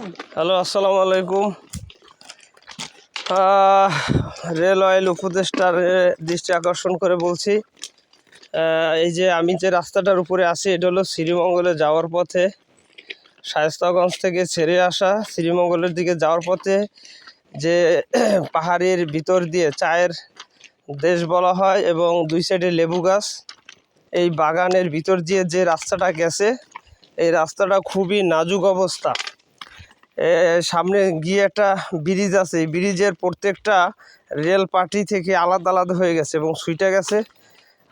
Hello আসসালামু আলাইকুম। আহ, rail oil উপদেষ্টার দৃষ্টি আকর্ষণ করে বলছি। এই যে আমি যে রাস্তাটার উপরে আছি এটা হলো শ্রীমঙ্গলে যাওয়ার পথে। শায়স্তাগঞ্জ থেকে ছেড়ে আসা শ্রীমঙ্গলের দিকে যাওয়ার পথে যে পাহাড়ের ভিতর দিয়ে চায়ের দেশ বলা হয় এবং দুই সাইডে লেবু গাছ এই বাগানের ভিতর দিয়ে যে রাস্তাটা গেছে এই রাস্তাটা খুবই নাজুক অবস্থা। সামনে গিয়ে একটা ব্রিজ আছে। ব্রিজের প্রত্যেকটা রেল পার্টি থেকে আলাদা আলাদা হয়ে গেছে এবং সুইটা গেছে।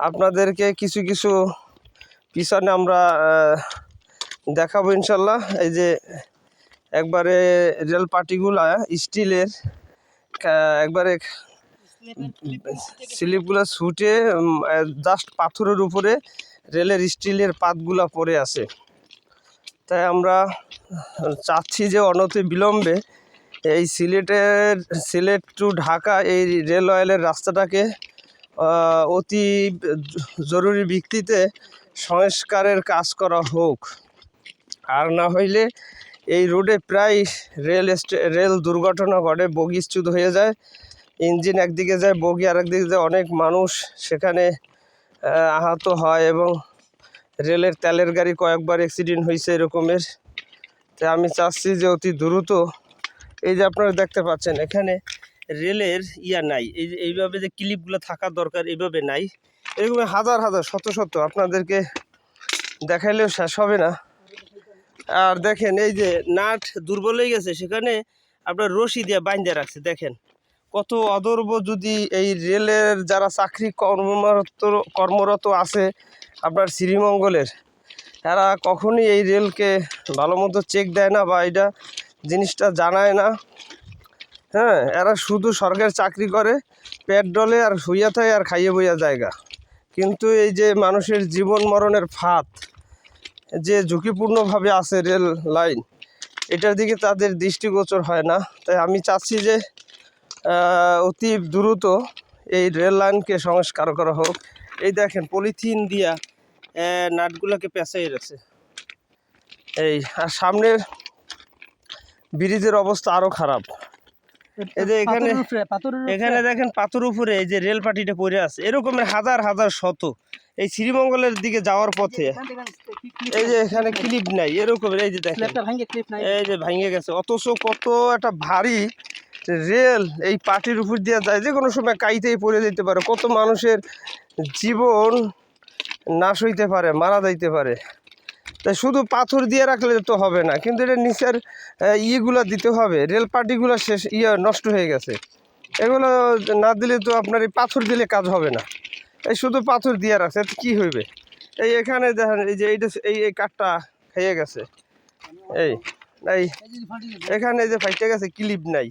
আপনাদেরকে কিছু কিছু পিছনে আমরা দেখাবো ইনশাল্লাহ। এই যে একবারে রেল পার্টিগুলা স্টিলের একবারে স্লিপগুলো ছুটে জাস্ট পাথরের উপরে রেলের স্টিলের পাতগুলা পড়ে আছে। তাই আমরা চাচ্ছি যে অনতি বিলম্বে এই সিলেটের, সিলেট টু ঢাকা এই রেল অয়েলের রাস্তাটাকে অতি জরুরি ভিত্তিতে সংস্কারের কাজ করা হোক। আর না হইলে এই রোডে প্রায় রেল রেল দুর্ঘটনা ঘটে বগিচ্যুত হয়ে যায়। ইঞ্জিন একদিকে যায়, বগি আরেকদিকে যায়, অনেক মানুষ সেখানে আহত হয় এবং রেলের তেলের গাড়ি কয়েকবার অ্যাক্সিডেন্ট হয়েছে এরকমের। তাই আমি চাচ্ছি যে অতি দ্রুত, এই যে আপনারা দেখতে পাচ্ছেন, এখানে রেলের ইয়া নাই। এই যে এইভাবে যে ক্লিপগুলো থাকার দরকার, এইভাবে নাই। এরকম হাজার হাজার, শত শত আপনাদেরকে দেখাইলেও শেষ হবে না। আর দেখেন, এই যে নাট দুর্বল হয়ে গেছে, সেখানে আপনার রশি দিয়ে বাইন্ধে রাখছে, দেখেন। কত অদর্ব যদি এই রেলের যারা চাকরি কর্মরত কর্মরত আছে আপনার শ্রীমঙ্গলের। এরা কখনই এই রেলকে ভালো মতো চেক দেয় না বা এটা জিনিসটা জানায় না। হ্যাঁ এরা শুধু সরকারি চাকরি করে, পেট ডলে আর শুইয়া থাকে আর খাইয়ে বইয়া জায়গা। কিন্তু এই যে মানুষের জীবন মরণের ফাঁদ, যে ঝুঁকিপূর্ণভাবে আছে রেল লাইন, এটার দিকে তাদের দৃষ্টিগোচর হয় না। তাই আমি চাচ্ছি যে অতি দ্রুত এই রেল লাইনকে সংস্কার করা হোক। এই দেখেন পলিথিন দিয়া নাটগুলোকে পেঁচাই রয়েছে এই আর সামনের ব্রিজের অবস্থা আরও খারাপ। এই যে এখানে এখানে দেখেন পাথর উপরে এই যে রেল পাটিটা পড়ে আছে। এরকমের হাজার হাজার শত। এই শ্রীমঙ্গলের দিকে যাওয়ার পথে। এই যে এখানে ক্লিপ নাই এরকম এই যে দেখেন। এই যে ভাঙে গেছে। অথচ কত একটা ভারী রেল এই পাটির উপর দিয়ে যায়, যে কোনো সময় কাইতেই পড়ে যেতে পারে। কত মানুষের জীবন নাশ হইতে পারে, মারা যাইতে পারে। তাই শুধু পাথর দিয়ে রাখলে তো হবে না, কিন্তু এটা নিচের ইয়েগুলো দিতে হবে। রেল পাটিগুলো শেষ ইয়ে নষ্ট হয়ে গেছে। এগুলো না দিলে তো আপনার এই পাথর দিলে কাজ হবে না। এই শুধু পাথর দিয়ে রাখছে কী হইবে? এই এখানে দেখেন, এই যে এইটা, এই এই কাঠটা খেয়ে গেছে। এই এই এখানে এই যে ফাইটে গেছে ক্লিপ নাই।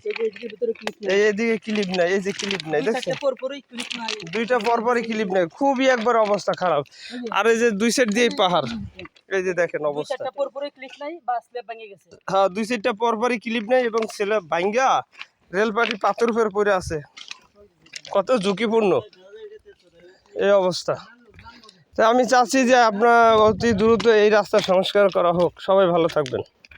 এই এদিকে ক্লিপ নাই। এই যে ক্লিপ নাই দেখছেন? দুইটা পরপরই ক্লিপ নাই। খুবই একবার অবস্থা খারাপ। আর এই যে দুই সাইড দিয়েই পাহাড়। এই যে দেখেন অবস্থা। হ্যাঁ দুই সাইডটা পরপরই ক্লিপ নেই এবং ছেলে ভাঙ্গা রেলপাটি পাথর উপর পড়ে আছে। কত ঝুঁকিপূর্ণ। এই অবস্থা। তাই আমি চাচ্ছি যে আপনার অতি দ্রুত এই রাস্তা সংস্কার করা হোক। সবাই ভালো থাকবেন।